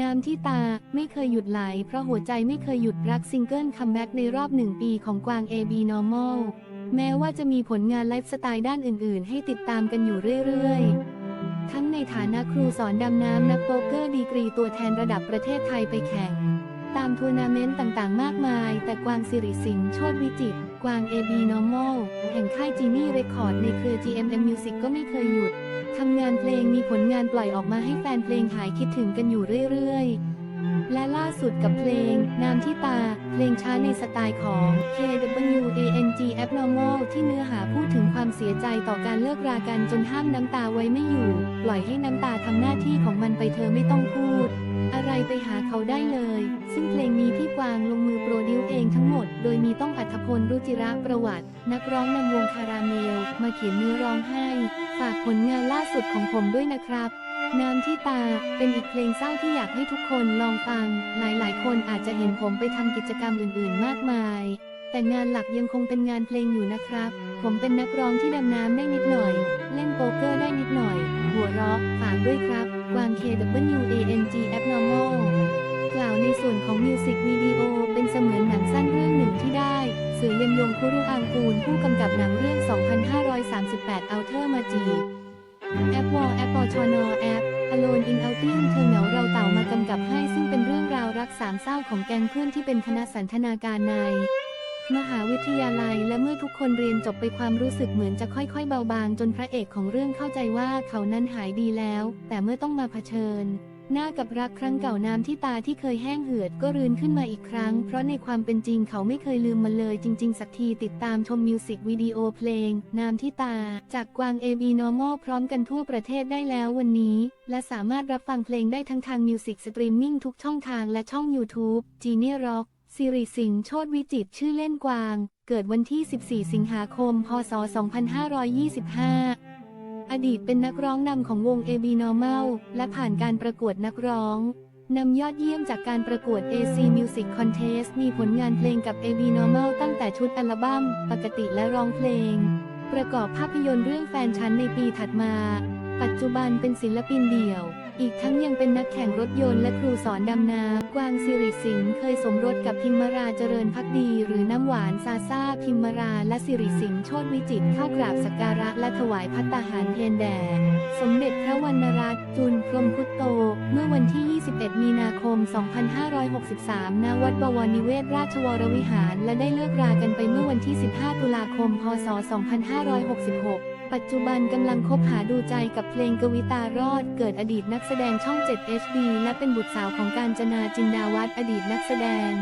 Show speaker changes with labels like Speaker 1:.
Speaker 1: น้ำที่ตาไม่เคยหยุดไหล เพราะหัวใจไม่เคยหยุดรักซิงเกิลคัมแบ็กในรอบหนึ่งปีของกวาง AB Normal แม้ว่าจะมีผลงานไลฟ์สไตล์ด้านอื่นๆ ให้ติดตามกันอยู่เรื่อยๆ ทั้งในฐานะครูสอนดำน้ำนักโป๊กเกอร์ดีกรีตัวแทนระดับประเทศไทยไปแข่ง ตามทัวร์นาเมนต์ต่างๆ มากมาย แต่กวางสิริสิงห์โชติวิจิตกวาง AB Normal แห่งค่ายจีนี่เรคคอร์ดในเครือ GMM Music ก็ไม่เคยหยุด ทำงานเพลงมีผลงานปล่อยออกมาให้แฟนเพลงหายคิดถึงกันอยู่เรื่อยๆ และล่าสุดกับเพลง น้ำที่ตา เพลงช้าในสไตล์ของ KWANG Abnormal ที่เนื้อหาพูดถึงความเสียใจต่อการเลิกรากันจนห้ามน้ำตาไว้ไม่อยู่ ปล่อยให้น้ำตาทำหน้าที่ของมันไปเธอไม่ต้องพูด อะไรไปหาเขาได้เลย ซึ่งเพลงนี้พี่กวางลงมือโปรดิวเองทั้งหมด โดยมีต้องอัธพลรุจิระประวัติ นักร้องนำวงคาราเมล มาเขียนเนื้อร้องให้ ฝากผลงานล่าสุดของผมด้วยนะครับน้ำที่ตาเป็นอีกเพลงเศร้าที่อยากให้ทุกคนลองฟัง หลายๆ คนอาจจะเห็นผมไปทำกิจกรรมอื่นๆ มากมาย แต่งานหลักยังคงเป็นงานเพลงอยู่นะครับ ผมเป็นนักร้องที่ดำน้ำได้นิดหน่อย เล่นโป๊กเกอร์ได้นิดหน่อย หัวเราะฝากด้วยครับ กวาง KWANG ยงคุรุอังกูล ผู้กำกับหนังเรื่อง 2538 อัลเทอร์มาจี แอปวอลแอปปอชอนอแอป Alone in Outing เธอเหงาเราเต่ามากำกับให้ซึ่งเป็นเรื่องราวรักสามเศร้าของแก๊งเพื่อนที่เป็นคณะสันทนาการใน มหาวิทยาลัยและเมื่อทุกคนเรียนจบไปความรู้สึกเหมือนจะค่อยๆ เบาบางจนพระเอกของเรื่องเข้าใจว่าเขานั้นหายดีแล้ว แต่เมื่อต้องมาเผชิญ หน้ากับรักครั้งเก่าน้ำที่ตาที่เคยแห้งเหือดก็รืนขึ้นมาอีกครั้ง เพราะในความเป็นจริงเขาไม่เคยลืมมันเลยจริง ๆ สักทีติดตามชมมิวสิกวิดีโอเพลง น้ำที่ตา จากกวางเอ AB Normal พร้อมกันทั่วประเทศได้แล้ววันนี้ และสามารถรับฟังเพลงได้ทั้งทางมิวสิกสตรีมมิ่งทุกช่องทางและช่อง YouTube Genie Rock สิริสิงห์โชติวิจิตชื่อเล่นกวาง เกิดวันที่ 14 สิงหาคม พศ 2525 อดีตเป็นนักร้องนำของวง AB Normal และผ่านการประกวดนักร้องนำยอดเยี่ยมจากการประกวด AC Music Contest มีผลงานเพลงกับ AB Normal ตั้งแต่ชุดอัลบั้ม ปกติและร้องเพลง ประกอบภาพยนตร์เรื่องแฟนฉันในปีถัดมา ปัจจุบันเป็นศิลปินเดี่ยว อีกทั้งยังเป็นนักแข่งรถยนต์และครูสอนดำน้ำกวางสิริสิงห์เคยสมรสกับพิมมาราเจริญพักดี หรือน้ำหวานซาซาพิมมาราและสิริสิงห์โชติวิจิตเข้ากราบสักการะและถวายพัตตาหารเพนแด่สมเด็จพระวรรณรัตน์จุลพรหมพุตโต เมื่อวันที่ 21 มีนาคม 2563 ณ วัดบวรนิเวศราชวรวิหาร และได้เลิกรากันไปเมื่อวันที่ 15 ตุลาคม พศ 2566 ปัจจุบันกำลังคบหาดูใจกับเพลงกวิตารอด เกิดอดีตนักแสดงช่อง 7 HD และเป็นบุตรสาวของการจนาจินดาวัฒน์อดีตนักแสดง